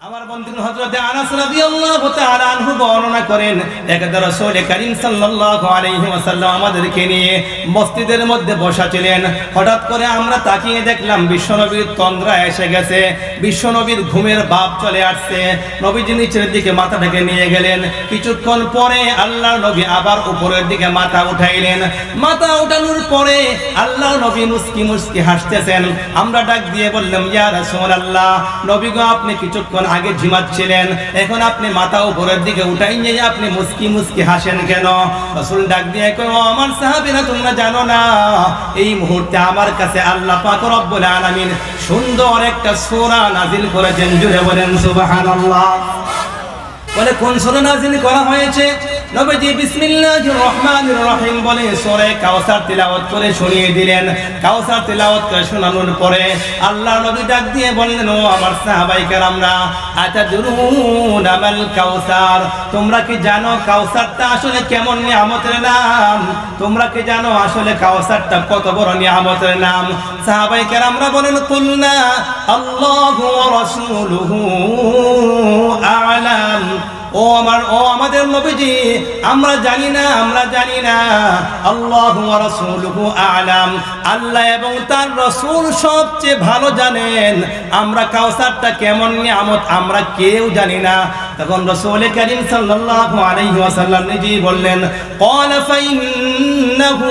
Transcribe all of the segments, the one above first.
আমার বিশ্বনবীর ঘুমের চলে আসছে। নবীজি নিচের দিকে মাথাটাকে নিয়ে গেলেন। কিছুক্ষণ পরে আল্লাহর নবী আবার উপরের দিকে মাথা উঠাইলেন। মাথা উঠানোর পরে আল্লাহর নবী মুস্কি মুস্কি হাসতেছেন। আমরা ডাক দিয়ে বললাম, ইয়া রাসূলুল্লাহ, নবী গো, আপনি কিছুক্ষণ আগে ঝিমাচ্ছিলেন। এখন আপনি মাথা উপরের দিকে উঠাই নিয়ে আপনি মুস্কি মুস্কি হাসেন কেন? রসুল ডাক দিয়ে কেন আমার সাহাবিনা তোমরা জানো না, এই মুহূর্তে আমার কাছে আল্লাহ পাক রব্বুল আলামিন সুন্দর একটা সূরা নাজিল করেছেন। জুড়ে বলেন, সুবহানাল্লাহ। বলে, কোন সূরা নাজিল করা হয়েছে? নবীজি বিসমিল্লাহির রহমানির রহিম বলে সূরা করে শুনিয়ে দিলেন। করে শোনানোর পরে আল্লাহ নবী ডাক দিয়ে বললেন, ও আমার সাহাবাই আতাদরুন আমাল তোমরা কি জানো কাউসারটা আসলে কেমন নিয়ামতের নাম? তোমরা কি জানো আসলে কাউসারটা কত বড় নিয়ামতের নাম? সাহাবাই কেরামরা বলেন, কুলনা আল্লাহু ওয়া রাসূলুহু আ'লাম। ও আমার, ও আমাদের নবীজি, আমরা জানি না, আমরা জানি না। আল্লাহ রাসূলুহু আ'লাম। আল্লাহ এবং তার রসুল সবচেয়ে ভালো জানেন। আমরা কাউসারটা কেমন নিয়ামত, আমরা কেউ জানি না। তখন রাসূল করিম সাল্লাল্লাহু আলাইহি ওয়াসাল্লাম নিজেই বললেন ফাইন্নাহু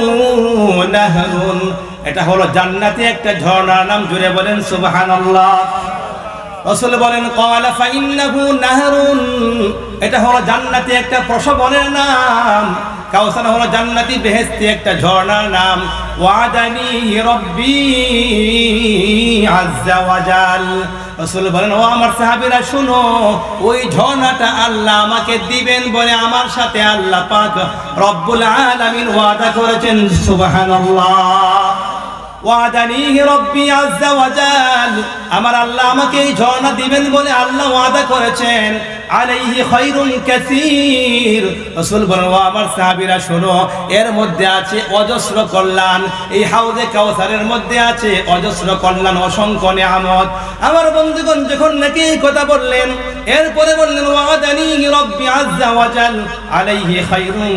নাহরুন। এটা হলো জান্নাতি একটা ঝর্ণার নাম, জুড়ে বলেন সুবহানাল্লাহ। রসুল বলেন কওয়ালা ফাইন্নাহু নাহরুন। এটা হলো জান্নাতি একটা প্রসবনের নাম। কাউসার হলো জান্নাতি বেহেশতি একটা ঝর্ণার নাম। ওয়াদানি রব্বি আজ্জা ওয়াজাল রসুল বলেন, ও আমার সাহাবীরা, শুনো, ওই ঝর্ণাটা আল্লাহ আমাকে দিবেন বলে আমার সাথে আল্লাহ পাক রব্বুল আলামিন ওয়াদা করেছেন। সুবহানাল্লাহ। আমার আল্লাহ আমাকে এই ঝর্ণা দিবেন বলে আল্লাহ ওয়াদা করেছেন। আলাইহি খায়রুন কাসীর। রাসূল বলেন আমার সাহাবীরা, শোনো, এর মধ্যে আছে অজস্র কল্যাণ। এই হাউজে কাউসারের মধ্যে আছে অজস্র কল্যাণ, অসংখ্য নিয়ামত। আমার বন্ধুগণ, যখন নাকি কথা বললেন, এরপরে বললেন ওয়াদানিহি রব্বি আজ্জা ওয়াজাল আলাইহি খায়রুন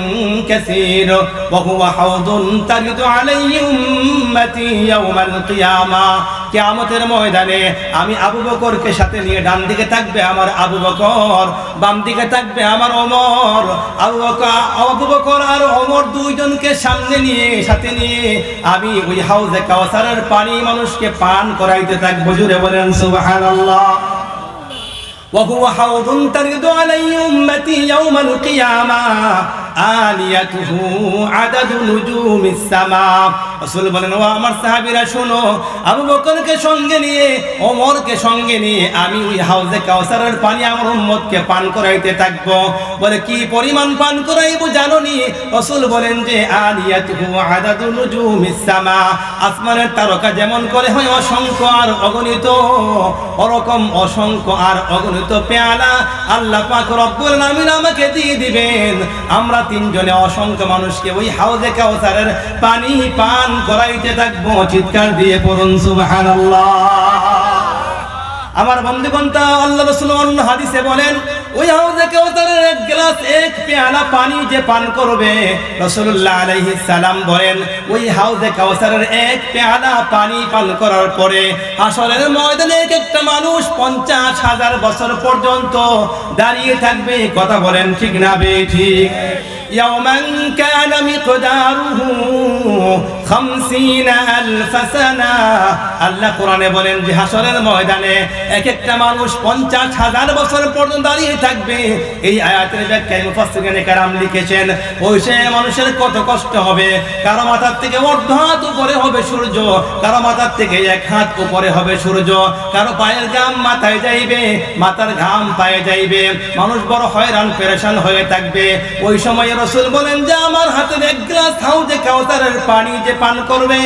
কাসীর, ওয়া হুয়া হাউদুন তারিদু আলাইহি উম্মতি ইয়াউমাল কিয়ামা। কিয়ামতের ময়দানে আমি আবু বকরকে সাথে নিয়ে ডান দিকে থাকবে আমার আবু বকর বাম দিকে থাকবে আমার ওমর আবু বকর আবু বকর আর ওমর দুইজনকে সামনে নিয়ে সাথে নিয়ে আমি ওই হাউজে কাউসারের পানি মানুষকে পান করাইতে থাকবো জুড়ে বলেন সুবহানাল্লাহ وهو حوض ترد عليه أمتي يوم القيامة আলিয়াতুহু আদাদু নুজুমিস সামা। রাসূল বলেন, ও আমার সাহাবীরা আবু বকরকে সঙ্গে নিয়ে, ওমরকে সঙ্গে নিয়ে আমি ওই হাউজে কাউসারের পানি আমার উম্মতকে পান করাইতে থাকব। বলে, কি পরিমাণ পান করাইব রাসূল বলেন যে, আলিয়াতুহু আদাদু নুজুমিস সামা। আসমানের তারকা যেমন করে হয় অসংখ্য আর অগণিত, ওরকম অসংখ্য আর অগণিত পেয়ালা আল্লাহ পাক রব্বুল আলামিন আমাকে দিয়ে দিবেন। আমরা তিনজনে অসংখ্য মানুষকে ওই হাউজে কাউসারের পানি পান করাইতে থাকব, চিৎকার দিয়ে পড়ুন, সুবহানাল্লাহ। আমার বন্ধুগণ আল্লাহ রাসূল অন্য হাদিসে বলেন, ওই হাউজে কাউসারের এক গ্লাস, এক পেয়ালা পানি যে পান করবে, রাসূলুল্লাহ আলাইহিস সালাম বলেন, ওই হাউজে কাউসারের এক পেয়ালা পানি পান করার পরে হাসরের ময়দানে এক একটা মানুষ পঞ্চাশ হাজার বছর পর্যন্ত দাঁড়িয়ে থাকবে, কথা বলেন ঠিক না বে ঠিক? يوما كان مقداره আল্লাহ কোরআনে বলেন যে হাসরের ময়দানে এক একটা মানুষ পঞ্চাশ হাজার বছর পর্যন্ত দাঁড়িয়ে থাকবে। এই আয়াতের ব্যাখ্যায় লিখেছেন, ওই মানুষের কত কষ্ট হবে। কারও মাথার থেকে অর্ধ হাত উপরে হবে সূর্য, কারও মাথার থেকে এক হাত উপরে হবে সূর্য, কারও পায়ের ঘাম মাথায় যাইবে, মাথার ঘাম পায়ে যাইবে। মানুষ বড় হয়রান, পেরেশান হয়ে থাকবে। ওই সময় রসুল বলেন, যে আমার হাতের এক গ্লাস হাউজে কাউসারের পানি, যে পান করবে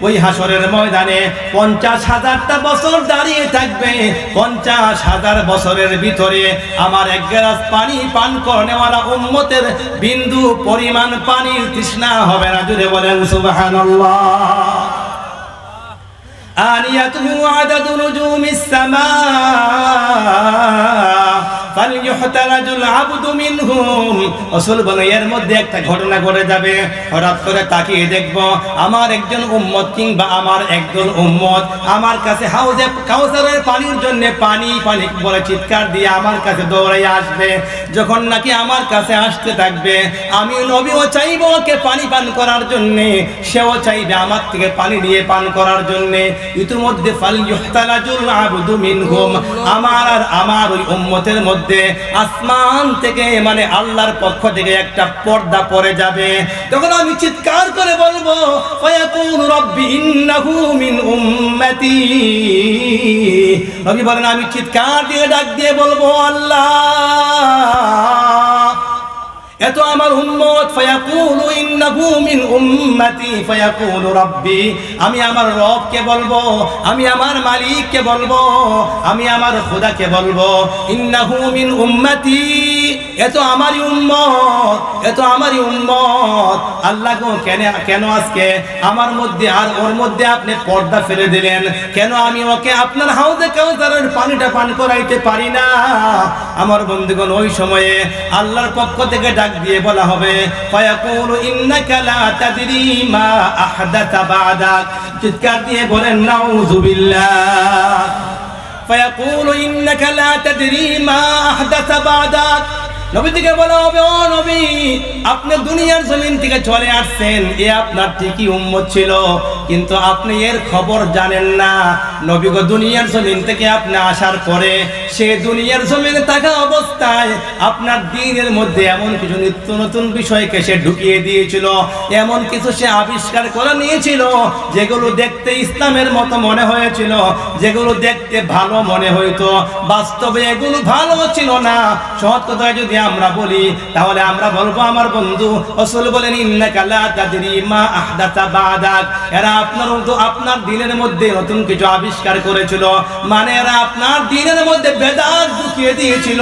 ওই হাসরের ময়দানে পঞ্চাশ হাজারটা বছর দাঁড়িয়ে থাকবে পঞ্চাশ হাজার বছরের ভিতরে আমার এক গ্লাস পানি পান করনেওয়ালা উম্মতের বিন্দু পরিমাণ পানির তৃষ্ণা হবে না জুড়ে বলেন সুবহানাল্লাহ آنيته عدد نجوم السماء ঘটনা ঘটে যাবে। হঠাৎ করে তাকিয়ে আমার একজন উম্মত কিংবা আমার একজন আমার কাছে পানি বলে চিৎকার দিয়ে আমার কাছে দৌড়াই আসবে। যখন নাকি আমার কাছে আসতে থাকবে, আমি নবীও চাইব ওকে পানি পান করার জন্য। সেও চাইবে আমার থেকে পানি নিয়ে পান করার জন্য। ইতিমধ্যে আমার আর আমার ওই উম্মতের মধ্যে আসমান থেকে মানে আল্লাহর পক্ষ থেকে একটা পর্দা পড়ে যাবে। তখন আমি চিৎকার করে বলব রবি বলেন, আমি চিৎকার দিয়ে ডাক দিয়ে বলব, আল্লাহ! এত আমার উম্মত, ফায়াকুলু ইন্নাহু মিন উম্মতি, ফায়াকুলু রাব্বি, আমি আমার রবকে বলব, আমি আমার মালিককে বলব, আমি আমার খোদাকে বলব, ইন্নাহু মিন উম্মতি এত আমারই উম্মত এত আমারই উম্মত। আল্লাহ গো, কেন কেন আজকে আমার মধ্যে আর ওর মধ্যে আপনি পর্দা ফেলে দিলেন? কেন আমি ওকে আপনার হাউজে কাউসারের পানিটা পান করাইতে পারি না? আমার বন্ধুগণ, ওই সময়ে আল্লাহর পক্ষ থেকে ডাক দিয়ে বলা হবে, ফায়াকুলু ইন্নাকা লা তাদরি মা আহদাতা বাদাক। চিৎকার দিয়ে বলেন নাউযুবিল্লাহ ফায়াকুলু ইন্নাকা লা তাদরি বলা হবে, ও নবী, আপনি দুনিয়ার জমিন থেকে চলে আসছেন, এ আপনার ঠিকই উম্মত ছিল, কিন্তু আপনি এর খবর জানেন না। নবী গো দুনিয়ার জমিন থেকে আপনি আসার পরে সে দুনিয়ার জমিনে থাকা অবস্থায় আপনার দিনের মধ্যে এমন কিছু নিত্য নতুন বিষয়কে সে ঢুকিয়ে দিয়েছিল, এমন কিছু সে আবিষ্কার করে নিয়েছিল, যেগুলো দেখতে ইসলামের মতো মনে হয়েছিল, যেগুলো দেখতে ভালো মনে হইতো। বাস্তবে এগুলো ভালো ছিল না। সৎ কথায় যদি আমরা বলি, তাহলে আমরা বলব, আমার বন্ধু অসল বলেন, ইন্নাকা লা তাদরি মা আহদাতা বাদাক। এরা আপনার আপনার দিনের মধ্যে নতুন কিছু আবিষ্কার করেছিল। মানে আপনার দিনের মধ্যে বেদাত ঢুকিয়ে দিয়েছিল।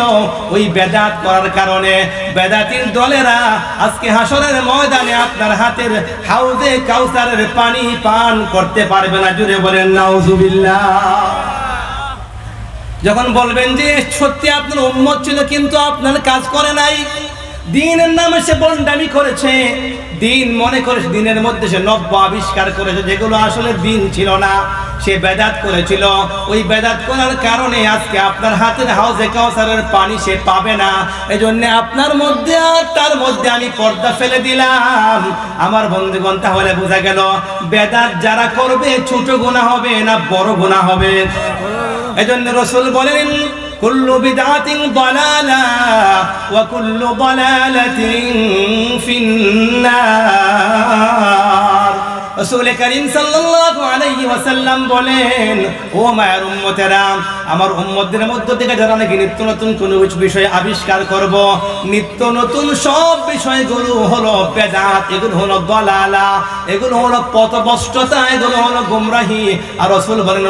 ওই বেদাত করার কারণে বেদাতির দলেরা আজকে হাসরের ময়দানে আপনার হাতের হাউজে কাউসারের পানি পান করতে পারবে না। জুড়ে বলেন, নাউজুবিল্লাহ। যখন বলবেন যে, সত্যি আপনার উম্মত ছিল, কিন্তু আপনার কাজ করে নাই। দিনের নামে সে বন্ডামি করেছে। দিন মনে করেছে, দিনের মধ্যে সে নব্য আবিষ্কার করেছে। যেগুলো আসলে দিন ছিল না, সে বেদাত করেছিল। ওই বেদাত করার কারণে আজকে আপনার হাতের হাউজে কাউসারের পানি সে পাবে না। এজন্য আপনার মধ্যে আর তার মধ্যে আমি পর্দা ফেলে দিলাম। আমার বন্ধুগণ, তাহলে বোঝা গেল, বেদাত যারা করবে, ছোট গোনা হবে না বড় গোনা হবে। এজন্য রসুল বলেন কুল্লু বিদআতিন দালালা ওয়া কুল্লু দালালাতিন ফিন্নার আবিষ্কার করব, নিত্য নতুন সব হলো বেদাত, এগুলো হলো দলালা, এগুলো হলো এগুলো হলো গুমরাহি। আর রাসূল বলেন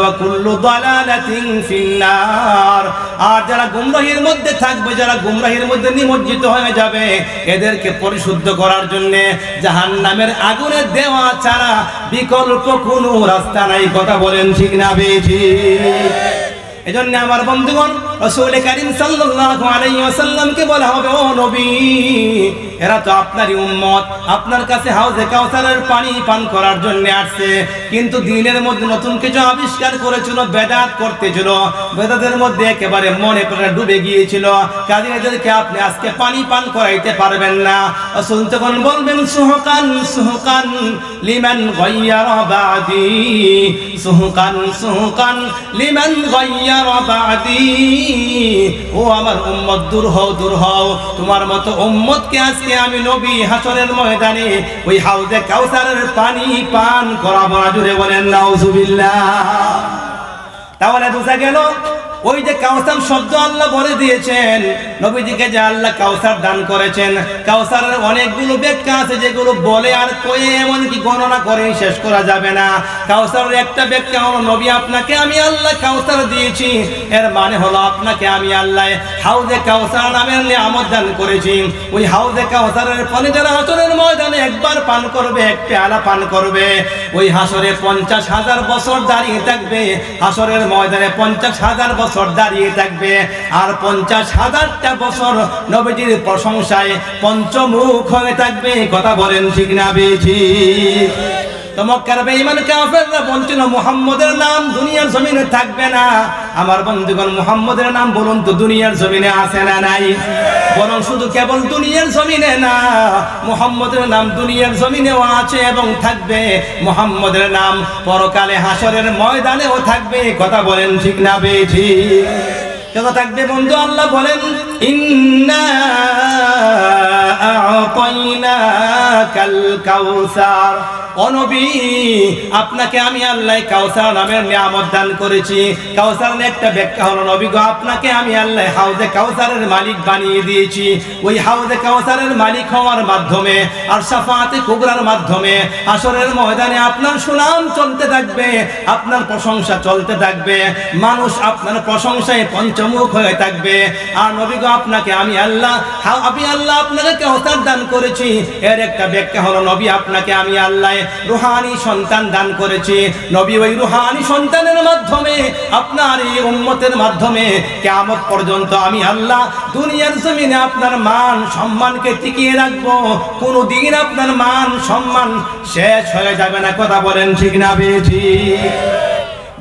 আর যারা গুমরাহির মধ্যে থাকবে, যারা গুমরাহির মধ্যে নিমজ্জিত হয়ে যাবে, এদেরকে পরিশুদ্ধ করার জন্য জাহান্নামের আগুনে দেওয়া ছাড়া বিকল্প কোন রাস্তা নাই, কথা বলেন ঠিক না বেঠি এজন্য আমার বন্ধুগণ, রসুল কারীম সাল্লাল্লাহু আলাইহি ওয়াসাল্লামকে বলা হবে, ও নবী এরা তো আপনারই উম্মত। আপনার কাছে হাউজে কাউসারের পানি পান করার জন্য আসছে। কিন্তু দিনের মধ্যে নতুন কিছু আবিষ্কার করেছিল, বেদাত করতেছিল। বেদাতের মধ্যে একেবারে মনে প্রাণে ডুবে গিয়েছিল। কাজে এদেরকে আপনি আজকে পানি পান করাইতে পারবেন না। রাসূল তখন বলবেন, সুহকান সুহকান লিমান গায়্যারা বাদি সুহকান সুহকান লিমান গায়্যারা বাদি ও আমার উম্মত, দূর হও দূর হও। তোমার মতো উম্মতকে আজকে আমি নবী হাসরের ময়দানে ওই হাউজে কাউসারের পানি পান করাবো না। জুড়ে বলেন নাউজুবিল্লাহ। তাহলে বোঝা গেল, ওই যে কাউসার শব্দ আল্লাহ বলে দিয়েছেন, নবীজিকে যে আল্লাহ কাউসার দান করেছেন, কাউসারের অনেকগুলো ব্যাখ্যা আছে যেগুলো বলে আর কয়ে এমনকি গণনা করে শেষ করা যাবে না। কাউসারের একটা ব্যাখ্যা হলো, নবী, আপনাকে আমি আল্লাহ কাউসার দিয়েছি। এর মানে হলো, আপনাকে আমি আল্লাহ হাউজে কাউসার নামের নিয়ামত দান করেছি। ওই হাউজে কাউসারের পানি যারা হাসরের ময়দানে একবার পান করবে এক পেয়ালা পান করবে, ওই হাসরে পঞ্চাশ হাজার বছর দাঁড়িয়ে থাকবে, হাসরের ময়দানে পঞ্চাশ হাজার বছর দাঁড়িয়ে থাকবে। আর পঞ্চাশ হাজারটা বছর নবীজির প্রশংসায় পঞ্চমুখ হয়ে থাকবে। কথা বলেন ঠিক না নাম দুনিয়ার থাকবে না। আমার বন্ধুগণ, মুহাম্মদের নাম বলুন তো দুনিয়ার জমিনে আছে না নাই? বরং শুধু কেবল দুনিয়ার জমিনে না, মুহাম্মদের নাম দুনিয়ার জমিনেও আছে এবং থাকবে। মুহাম্মদের নাম পরকালে হাসরের ময়দানেও থাকবে। কথা বলেন ঠিক না বেঠি কেন থাকবে বন্ধু, আল্লাহ বলেন, ইন্না আপনাকে আমি আল্লাহ কাউসার নামের নিয়ামত দান করেছি। একটা ব্যাখ্যা হলো আপনাকে আমি আল্লাহ হাউজে কাউসারের মালিক বানিয়ে দিয়েছি। ওই হাউজে কাউসারের মালিক হওয়ার মাধ্যমে আর সাফাতে কুবরার মাধ্যমে আসরের ময়দানে আপনার সুনাম চলতে থাকবে, আপনার প্রশংসা চলতে থাকবে, মানুষ আপনার প্রশংসায় পঞ্চমুখ হয়ে থাকবে। আর নবী গো, আপনাকে আমি আল্লাহ আমি আল্লাহ আপনাকে কাউসার দান করেছি। এর একটা ব্যাখ্যা হলো, নবী আপনাকে আমি আল্লাহ রুহানি সন্তান দান করেছি। নবী ওই রুহানি সন্তানের মাধ্যমে, আপনার এই উম্মতের মাধ্যমে কেমত পর্যন্ত আমি আল্লাহ দুনিয়ার জমিনে আপনার মান সম্মানকে টিকিয়ে রাখব। কোনো দিন আপনার মান সম্মান শেষ হয়ে যাবে না। কথা বলেন ঠিক না বেঠি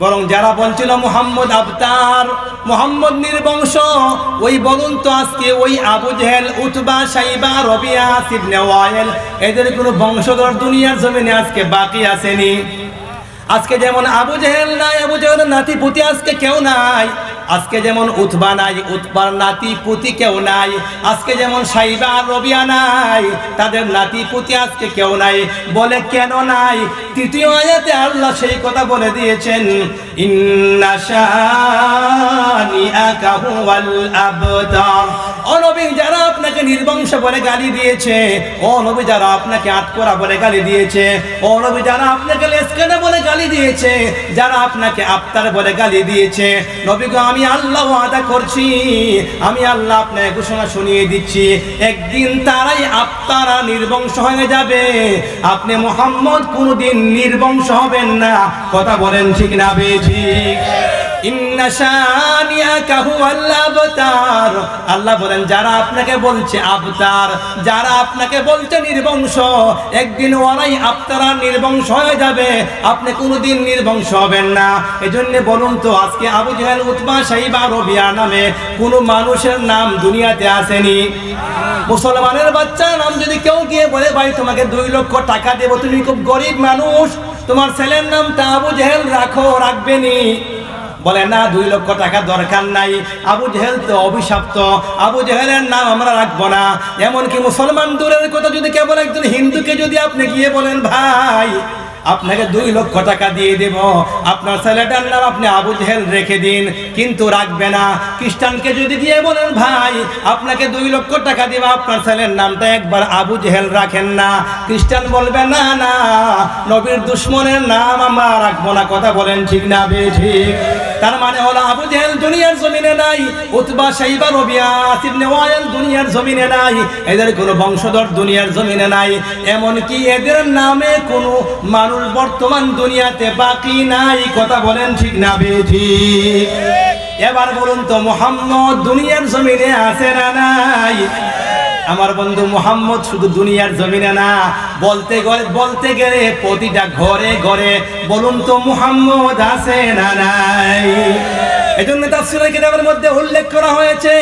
বরং যারা বলছিল মোহাম্মদ আবতার, মোহাম্মদ নির্বংশ, ওই বলুন তো আজকে ওই আবু জেহেল, উতবা, সাইবা, রবিয়া, সিবনে এদের কোনো বংশধর দুনিয়ার জমিনে আজকে বাকি আসেনি। আজকে যেমন আবু জেহেল নাই, আবু জেহেলের নাতি পুতি আজকে কেউ নাই আজকে যেমন উৎবা নাই উৎবার নাতি পুতি কেউ নাই, আজকে যেমন সাইবা আর রবিয়া নাই, তাদের নাতি পুতি আজকে কেউ নাই, বলে কেন নাই? তৃতীয় আয়াতে আল্লাহ সেই কথা বলে দিয়েছেন, ইন্না নিয়া কাহু আবতার। ও নবী যারা আপনাকে নির্বংশ বলে গালি দিয়েছে, ও নবী যারা আপনাকে আটকরা বলে গালি দিয়েছে, ও নবী যারা আপনাকে লেসকানা বলে গালি দিয়েছে, যারা আপনাকে আফতার বলে গালি দিয়েছে, নবী গো, আমি আল্লাহ ওয়াদা করছি, আমি আল্লাহ আপনাকে ঘোষণা শুনিয়ে দিচ্ছি, একদিন তারাই আফতারা নির্বংশ হয়ে যাবে। আপনি মোহাম্মদ কোনোদিন নির্বংশ হবেন না। কথা বলেন ঠিক না বেঠিক আল্লাহ বলেন, যারা আপনাকে বলছে আবতার, যারা আপনাকে বলছে নির্বংশ, একদিন ওরাই আপনারা নির্বংশ হয়ে যাবে। আপনি কোনোদিন নির্বংশ হবেন না। এজন্য বলুন তো, আজকে আবু জাহেল, উতবা সাইবা, রবিয়া নামে কোনো মানুষের নাম দুনিয়াতে আসেনি। মুসলমানের বাচ্চার নাম যদি কেউ গিয়ে বলে, ভাই, তোমাকে দুই লক্ষ টাকা দেবো, তুমি খুব গরিব মানুষ, তোমার ছেলের নামটা আবু জেহেল রাখো রাখবেনি বলে, না, দুই লক্ষ টাকা দরকার নাই। আবু জেহেল তো অভিশাপ্ত। আবু জেহেলের নাম আমরা রাখব না। এমনকি মুসলমান দূরের কথা যদি কেবল একজন হিন্দুকে যদি আপনি গিয়ে বলেন, ভাই আপনাকে দুই লক্ষ টাকা দিয়ে দেব। আপনার ছেলেটার নাম আপনি আবু জেহেল রেখে দিন, কিন্তু রাখবে না। খ্রিস্টানকে যদি দিয়ে বলেন, ভাই, আপনাকে দুই লক্ষ টাকা দিব, আপনার ছেলের নামটা একবার আবু জেহেল রাখেন না। খ্রিস্টান বলবে, না না, নবীর দুশ্মনের নাম আমরা রাখব না। কথা বলেন ঠিক না বে, ঠিক। তার মানে হলো, আবু জেহেল দুনিয়ার জমিনে নাই, উতবা সাইবা রবিয়া সিবনে ওয়াইল দুনিয়ার জমিনে নাই, এদের কোনো বংশধর দুনিয়ার জমিনে নাই। এমনকি এদের নামে কোনো মানুষ বর্তমান দুনিয়াতে বাকি নাই, কথা বলেন ঠিক না বেঠি? এবার বলুন তো, মোহাম্মদ দুনিয়ার জমিনে আছে না নাই? আমার বন্ধু মোহাম্মদ শুধু দুনিয়ার জমিনে না, বলতে গেলে বলতে গেলে প্রতিটা ঘরে ঘরে বলুন তো মোহাম্মদ আছে না নাই? এজন্য তাফসীরের কিতাবের মধ্যে উল্লেখ করা হয়েছে,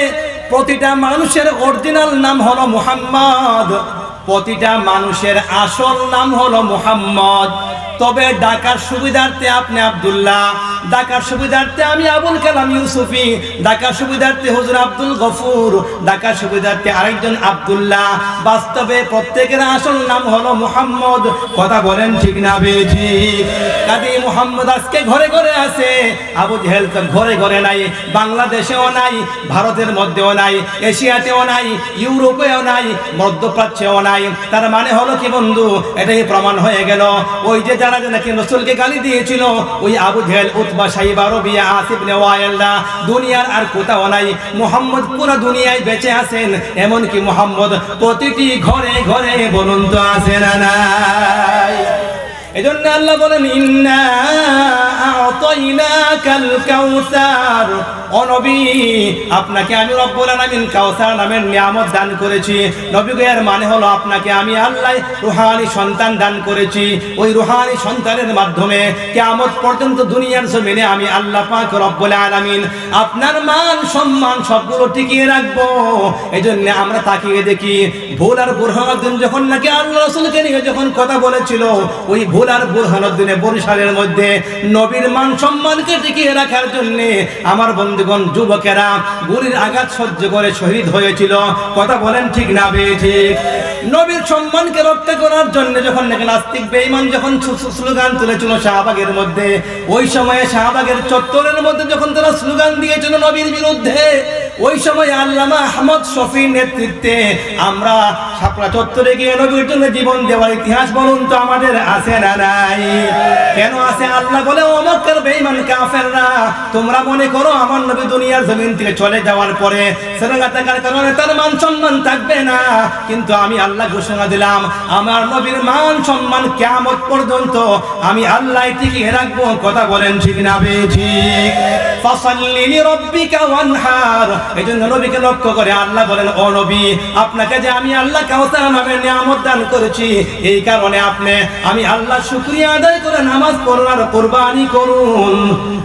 প্রতিটা মানুষের অরিজিনাল নাম হলো মুহাম্মদ। প্রতিটা মানুষের আসল নাম হলো মুহাম্মদ। তবে ডাকার সুবিধার্থে আপনি আব্দুল্লাহ, ডাকার সুবিধার্থে আমি আবুল কালাম ইউসুফি, ডাকার সুবিধার্থে হুজুর আব্দুল গফুর, ডাকার সুবিধার্থে আরেকজন আব্দুল্লাহ। বাস্তবে প্রত্যেকের আসল নাম হলো মুহাম্মদ। কথা বলেন ঠিক না বেঠি কাজী মুহাম্মদ আজকে ঘরে ঘরে আছে। আবু জেহেল তো ঘরে ঘরে নাই, বাংলাদেশেও নাই, ভারতের মধ্যেও নাই, এশিয়াতেও নাই, ইউরোপেও নাই, মধ্যপ্রাচ্যেও নাই। তার মানে হলো কি বন্ধু? এটাই প্রমাণ হয়ে গেল। ওই যে যারা নাকি রসুলকে গালি দিয়েছিল? ওই আবু জেহেল, উতবা আরও রবিয়া, আসিফ নেওয়াইল্লা দুনিয়ার আর কোথাও নাই। মোহাম্মদ পুরো দুনিয়ায় বেঁচে আছেন, এমনকি মোহাম্মদ প্রতিটি ঘরে ঘরে বলুন তো আছে না নাই? এজন্য আল্লাহ বলেন, ইন্না আতাইনাকাল কাউসার। ও নবী, আপনাকে আমি রব্বুল আলামিন কাউসার নামের নিয়ামত দান করেছি। নবী মানে হলো আপনাকে আমি আল্লাহ রুহানি সন্তান দান করেছি। ওই রুহানি সন্তানের মাধ্যমে কিয়ামত পর্যন্ত দুনিয়ার জমিনে আমি আল্লাহ পাক রব্বুল আলামিন আপনার মান সম্মান সবগুলো টিকিয়ে রাখব। এই জন্য আমরা তাকিয়ে দেখি, ভুল আর বুরহানুদ্দিন যখন নাকি আল্লাহ রসুলকে নিয়ে যখন কথা বলেছিল, ওই ভুল আর বুরহানুদ্দিনে বরিশালের মধ্যে নবীর মান সম্মানকে টিকিয়ে রাখার জন্য আমার বন্ধুগণ, যুবকেরা গুলির আঘাত সহ্য করে শহীদ হয়েছিল। কথা বলেন ঠিক না বে, ঠিক। নবীর সম্মানকে রক্ষা করার জন্য যখন নাস্তিক বেঈমান যখন স্লোগান তুলেছিল শাহবাগের মধ্যে, ওই সময়ে শাহবাগের চত্বরের মধ্যে যখন তারা স্লোগান দিয়েছিল নবীর বিরুদ্ধে, ওই সময় আল্লামা আহমদ শফির নেতৃত্বে আমরা শাপলা চত্বরে গিয়ে নবীর জন্য জীবন দেওয়ার ইতিহাস বলুন তো আমাদের আছে না নাই? কেন আছে? আল্লাহ বলে, ও মক্কার বেঈমান কাফেররা, তোমরা মনে করো আমার নবী দুনিয়ার জমিন থেকে চলে যাওয়ার পরে সেরঙ্গা থাকার কারণে তার মান সম্মান থাকবে না। কিন্তু আমি আল্লাহ ঘোষণা দিলাম, আমার নবীর মান সম্মান কিয়ামত পর্যন্ত আমি আল্লাহ টিকিয়ে রাখব। কথা বলেন ঠিক না বে, ঠিক। ফাসাল্লি লিরাব্বিকা ওয়ানহার। এজন্য নবীকে লক্ষ্য করে আল্লাহ বলেন, ও নবী, আপনাকে যে আমি আল্লাহ কাউসার নামের নিয়ামত দান করেছি। এই কারণে আপনি, আমি আল্লাহ আদায় করে নামাজ পড়ুন আর কোরবানি করুন।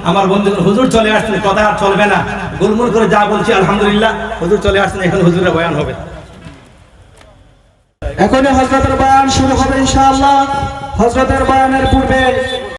আমার বন্ধু হুজুর চলে আসছেন কথা আর চলবে না। গুলমুল করে যা বলছি, আলহামদুলিল্লাহ। হুজুর চলে আসছেন এখন হুজুরের বয়ান হবে। এখনই হজরতের বয়ান শুরু হবে ইনশাআল্লাহ। হজরতের বয়ানের পূর্বে